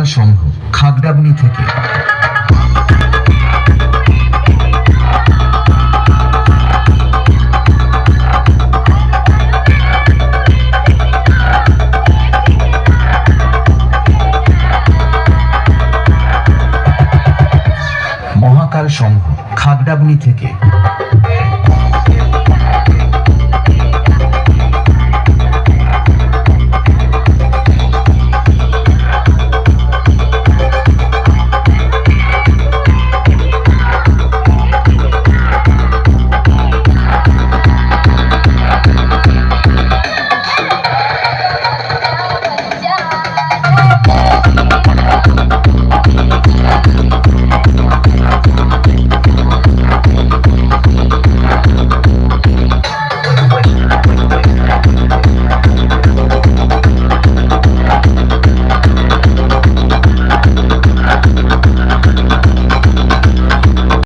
মহাকাল সংঘ খাগড়াবনি থেকে। মহাকাল সংঘ খাগড়াবনি থেকে।